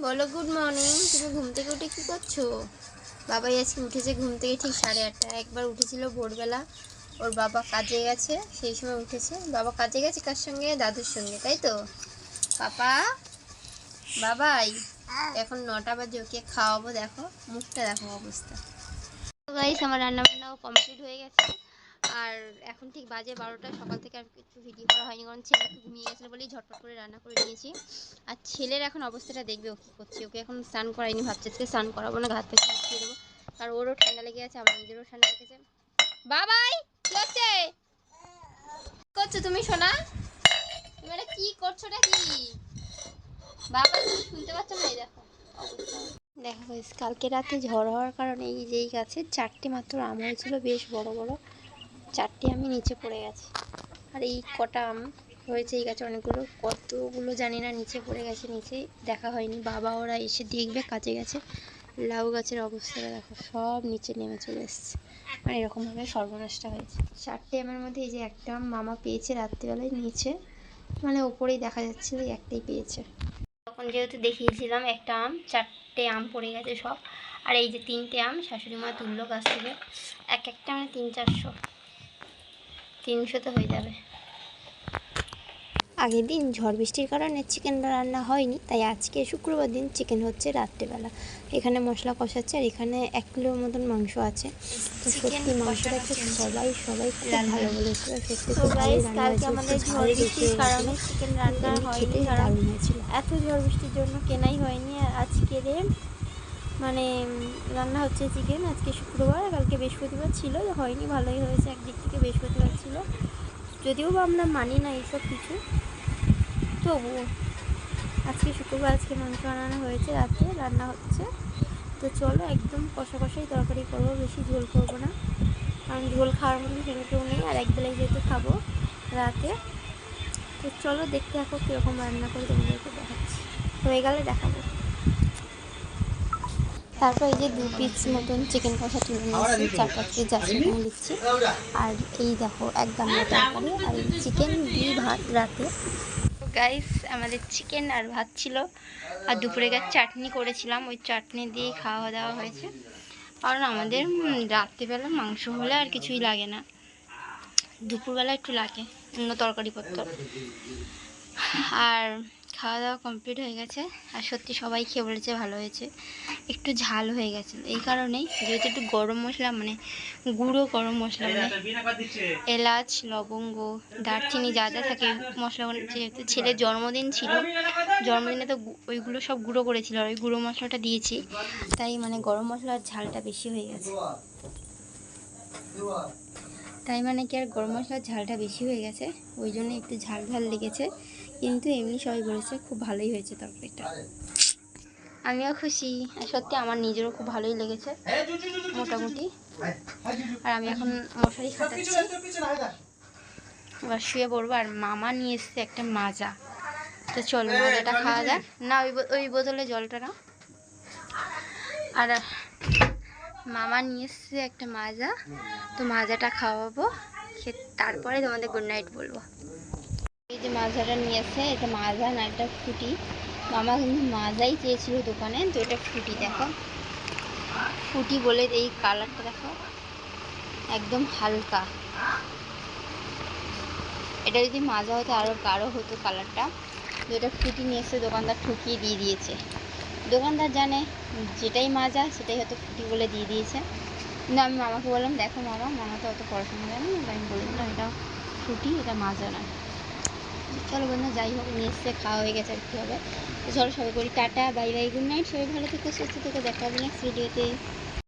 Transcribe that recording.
বলো good morning তুমি ঘুম থেকে উঠে কি করছ? বাবাই আজকে উঠেছে ঘুম থেকে ঠিক সাড়ে আটটা। একবার উঠেছিল ভোরবেলা। ওর বাবা কাজে গেছে, সেই সময় উঠেছে। বাবা কাজে গেছে কার সঙ্গে? দাদুর সঙ্গে, তাই তো? পাপা? বাবাই? এখন নটা বাজে, ওকে খাওয়াবো, দেখো। মুখটা দেখো অবস্থা। গাইস আমার রান্না বান্নাও কমপ্লিট হয়ে গেছে। আর এখন ঠিক বাজে বারোটা, সকাল থেকে আর কিছু ভিডিও করা হয়নি, কারণ ছেলে ঘুমিয়ে গেছিল বলেই ঝটপট করে রান্না করে নিয়েছি। আর ছেলের এখন অবস্থাটা দেখবে ও কী করছে, ওকে এখন স্নান করাইনি ভাবছে আজকে স্নান করাবো না ঘাত থেকে উঠিয়ে দেবো। আর ওরও ঠান্ডা লেগে গেছে আমার নিজেরও ঠান্ডা লেগেছে। বাবাই, কি হচ্ছে? করছ তুমি, সোনা? তুমি এটা কি করছোটা কি বাবা তুমি শুনতে পাচ্ছ না? এই দেখো। দেখো কালকে রাতে ঝড় হওয়ার কারণে এই যে এই গাছে চারটে মাত্র আম হয়েছিল, বেশ বড় বড়। চারটে আমি নিচে পড়ে গেছে। আর এই কটা আম হয়েছে এই গাছে অনেকগুলো। কতগুলো জানি না, নিচে পড়ে গেছে, নিচে দেখা হয়নি। বাবা ওরা এসে দেখবে, কাজে গেছে। লাউ গাছের অবস্থাটা দেখো, সব নিচে নেমে চলে এসছে। মানে এরকমভাবে সর্বনাশটা হয়েছে। চারটে আমের মধ্যে এই যে একটা আম মামা পেয়েছে রাত্রিবেলায় নিচে। মানে ওপরেই দেখা যাচ্ছিল একটাই পেয়েছে। তখন যেহেতু দেখিয়েছিলাম একটা আম, চারটে আম পড়ে গেছে সব। আর এই যে তিনটে আম, শাশুড়ি মা তুললো গাছ থেকে। এক একটা মানে তিন চারশো। তিনশো তো হয়ে যাবে। আগের দিন ঝড় বৃষ্টির কারণে চিকেন রান্না হয়নি তাই আজকে শুক্রবার দিন চিকেন হচ্ছে রাত্রেবেলা। এখানে মশলা কষাচ্ছে আর এখানে এক কিলোর মতন মাংস আছে। তো সত্যি মাংসটা সবাই সবাই খুব ভালো বলেছিল সত্যি খুব ভালো রান্না হয়েছে। আমাদের একটু ঝড় ঝাল বেশি বৃষ্টির হয়ে কারণে চিকেন রান্না এমনি হয়নি খেতে দারুণ হয়েছিল। এত ঝড় বৃষ্টির জন্য কেনাই হয়নি। আর আজকে রে মানে রান্না হচ্ছে চিকেন আজকে শুক্রবার, কালকে বৃহস্পতিবার ছিল হয়নি, ভালোই হয়েছে। একদিক থেকে বৃহস্পতিবার ছিল। যদিও বা আমরা মানি না এইসব কিছু, তবুও। আজকে শুক্রবার, আজকে মাংস বানানো হয়েছে রাতে, রান্না হচ্ছে। তো চলো, একদম কষা কষাই তরকারি করব, বেশি ঝোল করব না। কারণ ঝোল খাওয়ার মতো সেরকম কেউ নেই, আর একবেলায় যেহেতু খাব রাতে। তো চলো, দেখতে থাকো কীরকম রান্না করে তোমাদেরকে দেখাচ্ছি। হয়ে গেলে দেখাবো। তারপর এই যে দু পিস মতন চিকেন কষা তুলে নিয়েছি চার পাঁচ পিস এখানে দিচ্ছি। আর এই দেখো এক গামলা তরকারি আর এই চিকেন দিয়ে ভাত রাতে। গাইস আমাদের চিকেন আর ভাত ছিল। আর দুপুরে গাছ চাটনি করেছিলাম ওই চাটনি দিয়েই খাওয়া দাওয়া হয়েছে। কারণ আমাদের রাত্রিবেলা মাংস হলে আর কিছুই লাগে না। দুপুরবেলা একটু লাগে অন্য তরকারিপত্র আর খাওয়া দাওয়া কমপ্লিট হয়ে গেছে। আর সত্যি সবাই খেয়ে বলেছে ভালো হয়েছে। একটু ঝাল হয়ে গেছে। এই কারণেই যেহেতু একটু গরম মশলা মানে গুঁড়ো গরম মশলা মানে এলাচ, লবঙ্গ, দারচিনি যা যা থাকে মশলাগুলো যেহেতু ছেলের জন্মদিন ছিল, জন্মদিনে তো ওইগুলো সব গুঁড়ো করেছিল, আর ওই গুঁড়ো মশলাটা দিয়েছি। তাই মানে গরম মশলার ঝালটা বেশি হয়ে গেছে। তাই মানে কি আর গরম মশলার ঝালটা বেশি হয়ে গেছে? ওই জন্য একটু ঝাল ঝাল লেগেছে। কিন্তু এমনি সবাই বলেছে খুব ভালোই হয়েছে তরকারিটা। আমিও খুশি। আর সত্যি আমার নিজেরও খুব ভালোই লেগেছে, মোটামুটি। আর আমি এখন মশারি খাটাচ্ছি এবার শুয়ে পড়ব আর মামা নিয়ে এসছে একটা মাজা। তো চল, মাজাটা খাওয়া যাক। না, ওই ওই বোতলে জলটা না আর মামা নিয়ে এসছে একটা মাজা। তো মাজাটা খাওয়াবো তারপরে তোমাদের গুড নাইট বলব। যে মাজাটা নিয়ে এসছে এটা মাজা না, এটা ফুটি মামা কিন্তু মাজাই চেয়েছিল দোকানে, তো এটা ফুটি দেখো। ফুটি বলে এই কালারটা দেখো। একদম হালকা। এটা যদি মাজা হতো আরও গাঢ় হতো কালারটা। তো এটা ফুটি নিয়ে এসে দোকানদার ঠকিয়ে দিয়ে দিয়েছে। দোকানদার জানে যেটাই মাজা, সেটাই হয়তো ফুটি বলে দিয়ে দিয়েছে। কিন্তু আমি মামাকে বললাম, দেখো মামা মামা তো অত পড়াশোনা জানে আমি বলে দিলাম এটা ফুটি এটা মাজা না চলো বন্ধু যাই হোক, নিয়ে এসছে খাওয়া হয়ে গেছে আর কী হবে। চলো সবাই করি tata, bye bye, good night. সবাই ভালো থেকো, সুস্থ থেকো, দেখা হবে নেক্সট ভিডিওতে